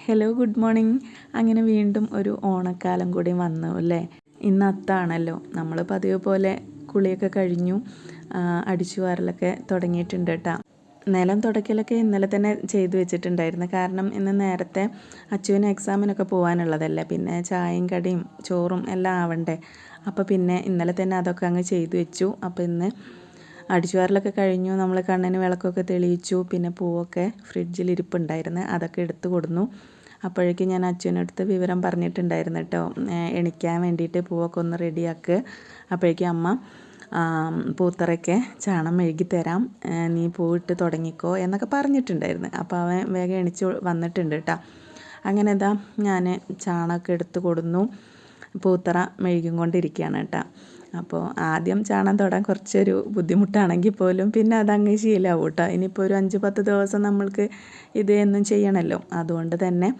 Hello good morning അങ്ങനെ വീണ്ടും ഒരു ഓണക്കാലം കൂടി വന്നു അല്ലേ? ഇന്ന് അത്താണല്ലോ. നമ്മൾ പതിവ് പോലെ കുളിയൊക്കെ കഴിഞ്ഞു. ആ, അടിച്ചു വാറലൊക്കെ തുടങ്ങിയിട്ടുണ്ട് കേട്ടോ നിലം തുടക്കലൊക്കെ ഇന്നലെ തന്നെ ചെയ്തു വെച്ചിട്ടുണ്ടായിരുന്നു. കാരണം ഇന്ന് നേരത്തെ അച്ചുവിന് എക്സാമിനൊക്കെ പോകാനുള്ളതല്ലേ പിന്നെ ചായയും കടിയും ചോറും എല്ലാം ആവണ്ടേ. അപ്പോൾ പിന്നെ ഇന്നലെ തന്നെ അതൊക്കെ അങ്ങ് ചെയ്തു വെച്ചു. അപ്പോൾ ഇന്ന് അടിച്ചുവാരലൊക്കെ കഴിഞ്ഞു. നമ്മൾ കണ്ണിന് വിളക്കൊക്കെ തെളിയിച്ചു. പിന്നെ പൂവൊക്കെ ഫ്രിഡ്ജിൽ ഇരിപ്പുണ്ടായിരുന്നു. അതൊക്കെ എടുത്തു കൊടുന്നു. അപ്പോഴേക്കും ഞാൻ അച്ഛനടുത്ത് വിവരം പറഞ്ഞിട്ടുണ്ടായിരുന്നു കേട്ടോ എണിക്കാൻ വേണ്ടിയിട്ട് പൂവൊക്കെ ഒന്ന് റെഡിയാക്ക്. അപ്പോഴേക്കും അമ്മ പൂത്തറയ്ക്ക് ചാണം മെഴുകി തരാം. നീ പൂവിട്ട് തുടങ്ങിക്കോ എന്നൊക്കെ പറഞ്ഞിട്ടുണ്ടായിരുന്നു. അപ്പോൾ അവൻ വേഗം എണിച്ച് വന്നിട്ടുണ്ട് കേട്ടോ അങ്ങനെ ഇതാ ഞാൻ ചാണകമൊക്കെ എടുത്ത് കൊടുന്നു. പൂത്തറ മെഴുകും കൊണ്ടിരിക്കുകയാണ് കേട്ടോ. അപ്പോൾ ആദ്യം ചാണം തൊടാൻ കുറച്ചൊരു ബുദ്ധിമുട്ടാണെങ്കിൽ പോലും പിന്നെ അതങ്ങ് ശീലമാവും കേട്ടോ. ഇനിയിപ്പോൾ ഒരു അഞ്ച് പത്ത് ദിവസം നമ്മൾക്ക് ഇത് എന്നും ചെയ്യണമല്ലോ. അതുകൊണ്ട് തന്നെ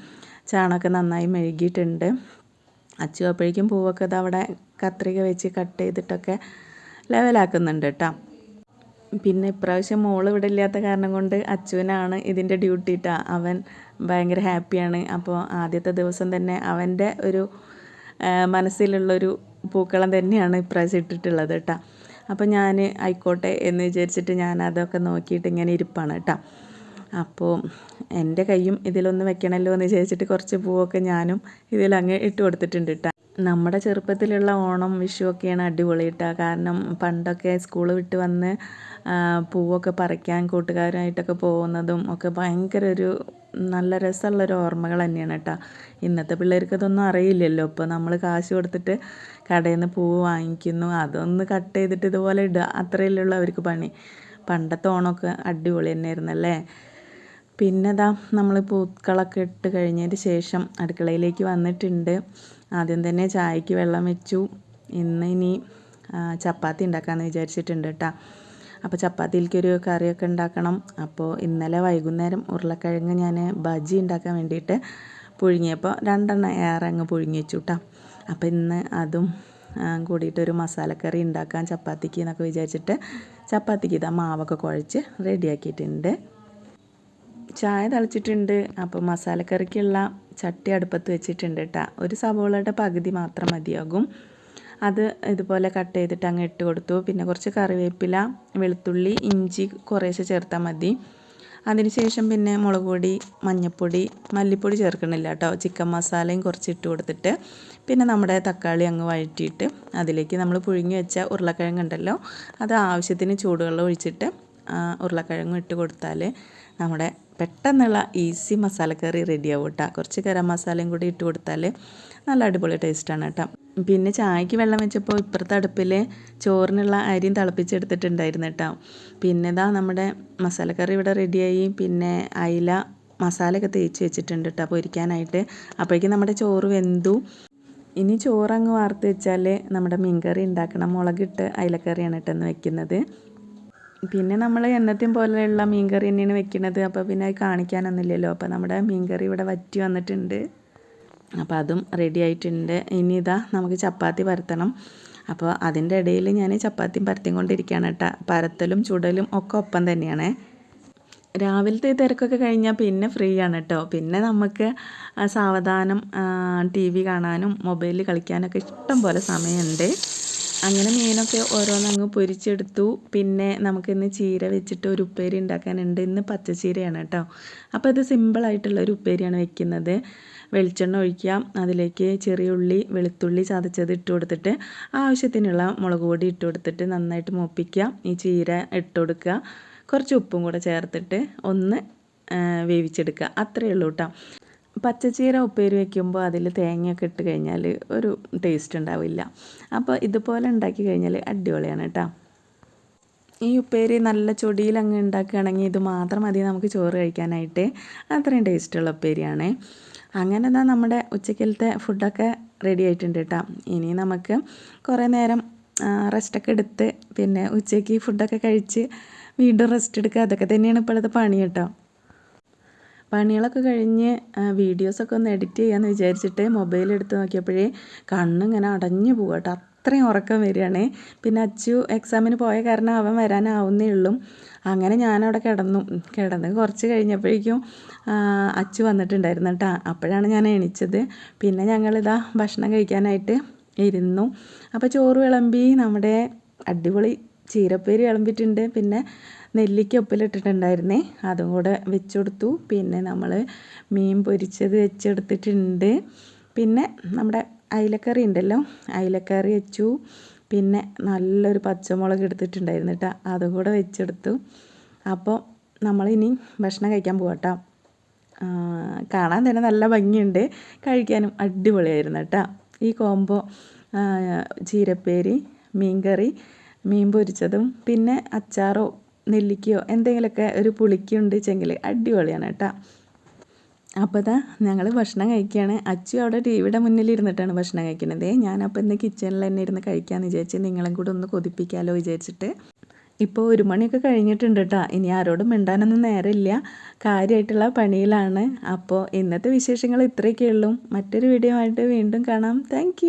ചാണകം നന്നായി മെഴുകിയിട്ടുണ്ട്. അച്ചു അപ്പോഴേക്കും പൂവൊക്കെ ഇത് അവിടെ കത്രിക വെച്ച് കട്ട് ചെയ്തിട്ടൊക്കെ ലെവലാക്കുന്നുണ്ട് കേട്ടോ. പിന്നെ ഇപ്രാവശ്യം മോൾ ഇവിടെ ഇല്ലാത്ത കാരണം കൊണ്ട് അച്ചുവിനാണ് ഇതിന്റെ ഡ്യൂട്ടി ഇട്ടാ അവൻ ഭയങ്കര ഹാപ്പിയാണ്. അപ്പോൾ ആദ്യത്തെ ദിവസം തന്നെ അവന്റെ ഒരു മനസ്സിലുള്ളൊരു പൂക്കളം തന്നെയാണ് ഇപ്രാവശ്യം ഇട്ടിട്ടുള്ളത് കേട്ടോ അപ്പോൾ ഞാൻ ആയിക്കോട്ടെ എന്ന് വിചാരിച്ചിട്ട് ഞാൻ അതൊക്കെ നോക്കിയിട്ട് ഇങ്ങനെ ഇരിപ്പാണ് കേട്ടോ അപ്പോൾ എന്റെ കൈയും ഇതിലൊന്ന് വെക്കണമല്ലോ എന്ന് വിചാരിച്ചിട്ട് കുറച്ച് പൂവൊക്കെ ഞാനും ഇതിലങ്ങ് ഇട്ട് കൊടുത്തിട്ടുണ്ട് കേട്ടോ നമ്മുടെ ചെറുപ്പത്തിലുള്ള ഓണം വിഷു ഒക്കെയാണ് അടിപൊളി കേട്ടോ കാരണം പണ്ടൊക്കെ സ്കൂൾ വിട്ട് വന്ന് പൂവൊക്കെ പറിക്കാൻ കൂട്ടുകാരുമായിട്ടൊക്കെ പോകുന്നതും ഒക്കെ ഭയങ്കര ഒരു നല്ല രസമുള്ളൊരു ഓർമ്മകൾ തന്നെയാണ് കേട്ടോ. ഇന്നത്തെ പിള്ളേർക്ക് അതൊന്നും അറിയില്ലല്ലോ. ഇപ്പോൾ നമ്മൾ കാശ് കൊടുത്തിട്ട് കടയിൽ നിന്ന് പൂവ് വാങ്ങിക്കുന്നു. അതൊന്ന് കട്ട് ചെയ്തിട്ട് ഇതുപോലെ ഇടുക. അത്രയല്ലേ അവർക്ക് പണി. പണ്ടത്തെ ഓണമൊക്കെ അടിപൊളി തന്നെയായിരുന്നല്ലേ? പിന്നെ ദാ നമ്മൾ പൂക്കളൊക്കെ ഇട്ട് കഴിഞ്ഞതിന് ശേഷം അടുക്കളയിലേക്ക് വന്നിട്ടുണ്ട്. ആദ്യം തന്നെ ചായക്ക് വെള്ളം വെച്ചു. ഇന്ന് ഇനി ചപ്പാത്തി ഉണ്ടാക്കാമെന്ന് വിചാരിച്ചിട്ടുണ്ട് കേട്ടോ. അപ്പോൾ ചപ്പാത്തിയിലേക്കൊരു കറിയൊക്കെ ഉണ്ടാക്കണം. അപ്പോൾ ഇന്നലെ വൈകുന്നേരം ഉരുളക്കിഴങ്ങ് ഞാൻ ബജി ഉണ്ടാക്കാൻ വേണ്ടിയിട്ട് പുഴുങ്ങിയപ്പോൾ രണ്ടെണ്ണം ഏറെ അങ്ങ് പുഴുങ്ങി വെച്ചു കേട്ടോ അപ്പോൾ ഇന്ന് അതും ആ, കൂടിയിട്ടൊരു മസാലക്കറി ഉണ്ടാക്കാൻ ചപ്പാത്തിക്ക് എന്നൊക്കെ വിചാരിച്ചിട്ട് ചപ്പാത്തിക്ക് ഇതാ മാവൊക്കെ കുഴച്ച് റെഡിയാക്കിയിട്ടുണ്ട് ചായ തളിച്ചിട്ടുണ്ട്. അപ്പോൾ മസാലക്കറിക്കുള്ള ചട്ടി അടുപ്പത്ത് വെച്ചിട്ടുണ്ട് കേട്ടോ ഒരു സവോളയുടെ പകുതി മാത്രം മതിയാകും. അത് ഇതുപോലെ കട്ട് ചെയ്തിട്ട് അങ്ങ് ഇട്ട് കൊടുത്തു. പിന്നെ കുറച്ച് കറിവേപ്പില വെളുത്തുള്ളി ഇഞ്ചി കുറേശ്ശെ ചേർത്താൽ മതി. അതിനുശേഷം പിന്നെ മുളക് പൊടി മഞ്ഞൾപ്പൊടി മല്ലിപ്പൊടി ചേർക്കണില്ല കേട്ടോ. ചിക്കൻ മസാലയും കുറച്ച് ഇട്ട് കൊടുത്തിട്ട് പിന്നെ നമ്മുടെ തക്കാളി അങ്ങ് വഴറ്റിയിട്ട് അതിലേക്ക് നമ്മൾ പുഴുങ്ങി വെച്ച ഉരുളക്കിഴങ്ങ് ഉണ്ടല്ലോ അത് ആവശ്യത്തിന് ചൂടുവെള്ളം ഒഴിച്ചിട്ട് ഉരുളക്കിഴങ്ങും ഇട്ട് കൊടുത്താൽ നമ്മുടെ പെട്ടെന്നുള്ള ഈസി മസാലക്കറി റെഡിയാവും കേട്ടോ. കുറച്ച് ഗരം മസാലയും കൂടി ഇട്ട് കൊടുത്താൽ നല്ല അടിപൊളി ടേസ്റ്റാണ് കേട്ടോ. പിന്നെ ചായക്ക് വെള്ളം വെച്ചപ്പോൾ ഇപ്പുറത്തെ അടുപ്പിൽ ചോറിനുള്ള അരിയും തിളപ്പിച്ചെടുത്തിട്ടുണ്ടായിരുന്നു കേട്ടോ. പിന്നെ ഇതാ നമ്മുടെ മസാലക്കറി ഇവിടെ റെഡിയായി. പിന്നെ അയില മസാലയൊക്കെ തേച്ച് വെച്ചിട്ടുണ്ട് കേട്ടോ പൊരിക്കാനായിട്ട്. അപ്പോഴേക്കും നമ്മുടെ ചോറ് വെന്തു. ഇനി ചോറങ്ങ് വാർത്ത് വെച്ചാൽ നമ്മുടെ മീൻകറി ഉണ്ടാക്കണം. മുളകിട്ട് അയിലക്കറിയാണ് കേട്ടോ ഇന്ന് വെക്കുന്നത്. പിന്നെ നമ്മൾ എന്നത്തെയും പോലെയുള്ള മീൻകറി തന്നെയാണ് വെക്കുന്നത്. അപ്പോൾ പിന്നെ അത് കാണിക്കാനൊന്നുമില്ലല്ലോ. അപ്പോൾ നമ്മുടെ മീൻകറി ഇവിടെ വറ്റി വന്നിട്ടുണ്ട്. അപ്പോൾ അതും റെഡി ആയിട്ടുണ്ട്. ഇനി ഇതാ നമുക്ക് ചപ്പാത്തി പരത്തണം. അപ്പോൾ അതിന്റെ ഇടയിൽ ഞാൻ ചപ്പാത്തിയും പരത്തിയും കൊണ്ടിരിക്കുകയാണ് കേട്ടോ. പരത്തലും ചുടലും ഒക്കെ ഒപ്പം തന്നെയാണ്. രാവിലത്തെ തിരക്കൊക്കെ കഴിഞ്ഞാൽ പിന്നെ ഫ്രീ ആണ് കേട്ടോ. പിന്നെ നമുക്ക് സാവധാനം ടി വി കാണാനും മൊബൈലിൽ കളിക്കാനൊക്കെ ഇഷ്ടം പോലെ സമയമുണ്ട്. അങ്ങനെ മീനൊക്കെ ഓരോന്നങ്ങ് പൊരിച്ചെടുത്തു. പിന്നെ നമുക്കിന്ന് ചീര വെച്ചിട്ട് ഒരു ഉപ്പേരി ഉണ്ടാക്കാനുണ്ട്. ഇന്ന് പച്ചച്ചീരയാണ് കേട്ടോ. അപ്പോൾ ഇത് സിമ്പിളായിട്ടുള്ള ഒരു ഉപ്പേരിയാണ് വെക്കുന്നത്. വെളിച്ചെണ്ണ ഒഴിക്കുക അതിലേക്ക് ചെറിയ ഉള്ളി വെളുത്തുള്ളി ചതച്ചത് ഇട്ട് കൊടുത്തിട്ട് ആവശ്യത്തിനുള്ള മുളക് പൊടി ഇട്ട് കൊടുത്തിട്ട് നന്നായിട്ട് മൂപ്പിക്കുക. ഈ ചീര ഇട്ട് കൊടുക്കുക. കുറച്ച് ഉപ്പും കൂടെ ചേർത്തിട്ട് ഒന്ന് വേവിച്ചെടുക്കുക. അത്രയേ ഉള്ളൂ കേട്ടോ പച്ചച്ചീര ഉപ്പേരി വെക്കുമ്പോൾ അതിൽ തേങ്ങയൊക്കെ ഇട്ട് കഴിഞ്ഞാൽ ഒരു ടേസ്റ്റ് ഉണ്ടാവില്ല. അപ്പോൾ ഇതുപോലെ ഉണ്ടാക്കി കഴിഞ്ഞാൽ അടിപൊളിയാണ് കേട്ടോ ഈ ഉപ്പേരി നല്ല ചൊടിയിൽ അങ്ങ് ഉണ്ടാക്കുകയാണെങ്കിൽ ഇത് മാത്രം മതി നമുക്ക് ചോറ് കഴിക്കാനായിട്ട്. അത്രയും ടേസ്റ്റുള്ള ഉപ്പേരിയാണ്. അങ്ങനെ തന്നെ നമ്മുടെ ഉച്ചക്കലത്തെ ഫുഡൊക്കെ റെഡി ആയിട്ടുണ്ട് കേട്ടോ ഇനി നമുക്ക് കുറേ നേരം റെസ്റ്റൊക്കെ എടുത്ത് പിന്നെ ഉച്ചയ്ക്ക് ഫുഡൊക്കെ കഴിച്ച് വീണ്ടും റെസ്റ്റ് എടുക്കുക. അതൊക്കെ തന്നെയാണ് ഇപ്പോഴത്തെ പണി കേട്ടോ പണികളൊക്കെ കഴിഞ്ഞ് വീഡിയോസൊക്കെ ഒന്ന് എഡിറ്റ് ചെയ്യാമെന്ന് വിചാരിച്ചിട്ട് മൊബൈൽ എടുത്ത് നോക്കിയപ്പോഴേ കണ്ണിങ്ങനെ അടഞ്ഞു പോവുക കേട്ടോ അത്രയും ഉറക്കം വരികയാണ്. പിന്നെ അച്ചു എക്സാമിന് പോയ കാരണം അവൻ വരാനാവുന്നേ ഉള്ളൂ. അങ്ങനെ ഞാനവിടെ കിടന്നു. കിടന്ന് കുറച്ച് കഴിഞ്ഞപ്പോഴേക്കും അച്ചു വന്നിട്ടുണ്ടായിരുന്നു കേട്ടോ. അപ്പോഴാണ് ഞാൻ എണീച്ചത്. പിന്നെ ഞങ്ങളിതാ ഭക്ഷണം കഴിക്കാനായിട്ട് ഇരുന്നു. അപ്പോൾ ചോറ് വിളമ്പി നമ്മുടെ അടിപൊളി ചീരപ്പേര് വിളമ്പിയിട്ടുണ്ട്. പിന്നെ നെല്ലിക്ക ഉപ്പിലിട്ടിട്ടുണ്ടായിരുന്നേ. അതും കൂടെ വെച്ചുകൊടുത്തു പിന്നെ നമ്മൾ മീൻ പൊരിച്ചത് വെച്ചെടുത്തിട്ടുണ്ട്. പിന്നെ നമ്മുടെ അയിലക്കറി ഉണ്ടല്ലോ. അയിലക്കറി വെച്ചു. പിന്നെ നല്ലൊരു പച്ചമുളക് എടുത്തിട്ടുണ്ടായിരുന്നു കേട്ടോ അതും കൂടെ വെച്ചെടുത്തു. അപ്പോൾ നമ്മളിനി ഭക്ഷണം കഴിക്കാൻ പോകട്ടോ കാണാൻ തന്നെ നല്ല ഭംഗിയുണ്ട്. കഴിക്കാനും അടിപൊളിയായിരുന്നു കേട്ടോ ഈ കോംബോ ചീരപ്പേരി മീൻകറി മീൻ പൊരിച്ചതും പിന്നെ അച്ചാറോ നെല്ലിക്കയോ എന്തെങ്കിലുമൊക്കെ ഒരു പുളിക്കുണ്ട് ചെങ്കിൽ അടിപൊളിയാണ് കേട്ടോ അപ്പോൾ ഇതാ ഞങ്ങൾ ഭക്ഷണം കഴിക്കുകയാണ് അച്ചു അവിടെ ടി വിയുടെ മുന്നിൽ ഇരുന്നിട്ടാണ് ഭക്ഷണം കഴിക്കുന്നത് ഞാനപ്പോൾ ഇന്ന് കിച്ചണിൽ തന്നെ ഇരുന്ന് കഴിക്കാമെന്ന് വിചാരിച്ച് നിങ്ങളും കൂടെ ഒന്ന് കൊതിപ്പിക്കാമല്ലോ വിചാരിച്ചിട്ട്. ഇപ്പോൾ ഒരു മണിയൊക്കെ കഴിഞ്ഞിട്ടുണ്ട് കേട്ടോ ഇനി ആരോടും മിണ്ടാനൊന്നും നേരമില്ല. കാര്യമായിട്ടുള്ള പണിയിലാണ്. അപ്പോൾ ഇന്നത്തെ വിശേഷങ്ങൾ ഇത്രയൊക്കെ ഉള്ളൂ മറ്റൊരു വീഡിയോ ആയിട്ട് വീണ്ടും കാണാം. താങ്ക്